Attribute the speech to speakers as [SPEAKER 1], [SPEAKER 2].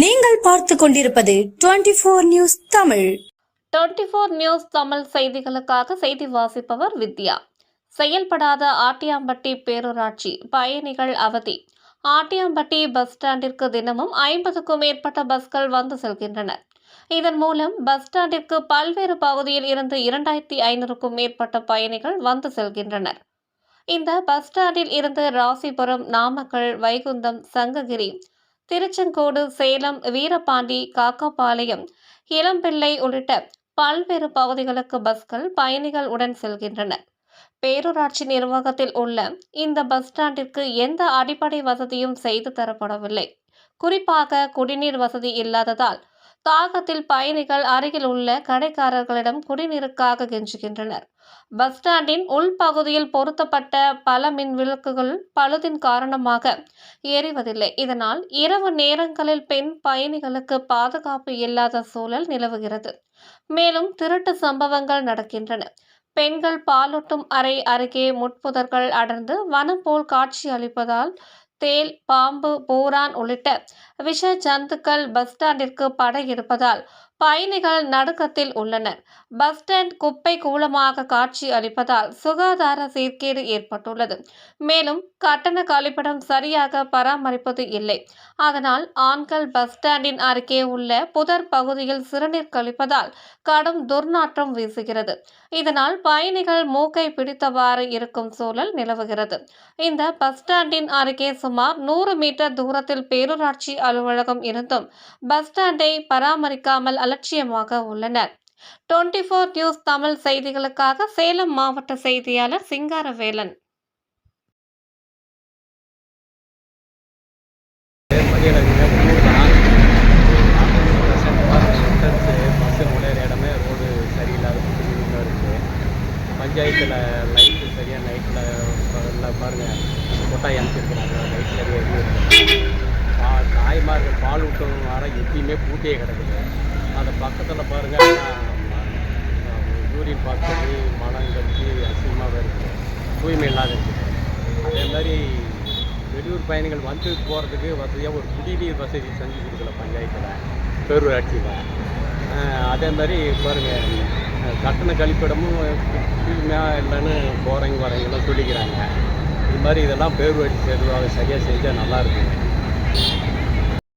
[SPEAKER 1] நீங்கள் பார்த்து கொண்டிருப்பது twenty four news Tamil.
[SPEAKER 2] Twenty four news Tamil செய்திகளுக்காக செய்தி வாசிப்பவர் வித்யா. செயல்படாத ஆட்டியாம்பட்டி பேரூராட்சி பயணிகள் அவதி. ஆட்டியாம்பட்டி பஸ் ஸ்டாண்டிற்கு தினமும் ஐம்பதுக்கும் மேற்பட்ட பஸ்கள் வந்து செல்கின்றன. இதன் மூலம் பஸ் ஸ்டாண்டிற்கு பல்வேறு பகுதியில் இருந்து இரண்டாயிரத்தி ஐநூறுக்கும் மேற்பட்ட பயணிகள் வந்து செல்கின்றனர். இந்த பஸ் ஸ்டாண்டில் இருந்து ராசிபுரம் நாமக்கல் வைகுந்தம் சங்ககிரி திருச்செங்கோடு சேலம் வீரபாண்டி காக்காபாளையம் இளம்பிள்ளை உள்ளிட்ட பல்வேறு பகுதிகளுக்கு பஸ்கள் பயணிகள் உடன் செல்கின்றன. பேரூராட்சி நிர்வாகத்தில் உள்ள இந்த பஸ் ஸ்டாண்டிற்கு எந்த அடிப்படை வசதியும் செய்து தரப்படவில்லை. குறிப்பாக குடிநீர் வசதி இல்லாததால் தாகத்தில் பயணிகள் அருகில் உள்ள கடைக்காரர்களிடம் குடிநீருக்காக கெஞ்சுகின்றனர். பஸ் ஸ்டாண்டின் உள்பகுதியில் பொருத்தப்பட்ட பல மின் விளக்குகள் பழுதின் காரணமாக எரிவதில்லை. இதனால் இரவு நேரங்களில் பெண் பயணிகளுக்கு பாதுகாப்பு இல்லாத சூழல் நிலவுகிறது. மேலும் திருட்டு சம்பவங்கள் நடக்கின்றன. பெண்கள் பாலூட்டும் அறை அருகே முட்புதர்கள் அடர்ந்து வனம் போல் காட்சி அளிப்பதால் தேல் பாம்பு பூரான் உள்ளிட்ட விஷ ஜந்துக்கள் பஸ் ஸ்டாண்டிற்கு படையெடுப்பதால் பயணிகள் நடுக்கத்தில் உள்ளனர். பஸ் ஸ்டாண்ட் குப்பை கூலமாக காட்சி அளிப்பதால் சுகாதார சீர்கேடு ஏற்பட்டுள்ளது. மேலும் கட்டண கழிப்பிடம் சரியாக பராமரிப்பது இல்லை. அதனால் ஆண்கள் பஸ் ஸ்டாண்டின் அருகே உள்ள புதர் பகுதியில் சிறுநீர் கழிப்பதால் கடும் துர்நாற்றம் வீசுகிறது. இதனால் பயணிகள் மூக்கை பிடித்தவாறு இருக்கும் சூழல் நிலவுகிறது. இந்த பஸ் ஸ்டாண்டின் அருகே சுமார் நூறு மீட்டர் தூரத்தில் பேரூராட்சி அலுவலகம் இருந்தும் பஸ் ஸ்டாண்டை பராமரிக்காமல் அலட்சியமாக உள்ளனர். டுவெண்ட்டி ஃபோர் நியூஸ் தமிழ் செய்திகளுக்காக சேலம் மாவட்ட செய்தியாளர் சிங்காரவேலன்.
[SPEAKER 3] பஞ்சாயத்தில் லைட்டு சரியாக நைட்டில் எல்லாம் பாருங்கள் கொட்டாய் அமைச்சிருக்கிறாங்க லைட் சரியாக எரியுது தாய்மார்கள் பால் விட்டும் வர எப்பயுமே பூட்டியே கிடக்குது அந்த பக்கத்தில் பாருங்கள் யூரின் பார்த்து மனம் கட்டி அசிங்கமாக இருக்குது தூய்மை இல்லாத இருக்குது அதே மாதிரி வெளியூர் பயணிகள் வந்து போகிறதுக்கு வசதியாக ஒரு குடிநீர் வசதி செஞ்சு கொடுக்கல பஞ்சாயத்தில் பேரூராட்சியில். அதே மாதிரி பாருங்கள் கட்டண கழிப்பிடமும் தூய்மையாக இல்லைன்னு போகிறவங்க வரவங்களாம் சொல்லிக்கிறாங்க. இது மாதிரி இதெல்லாம் பேரூராட்சி நிர்வாகம் சரியாக செஞ்சால் நல்லாயிருக்கும்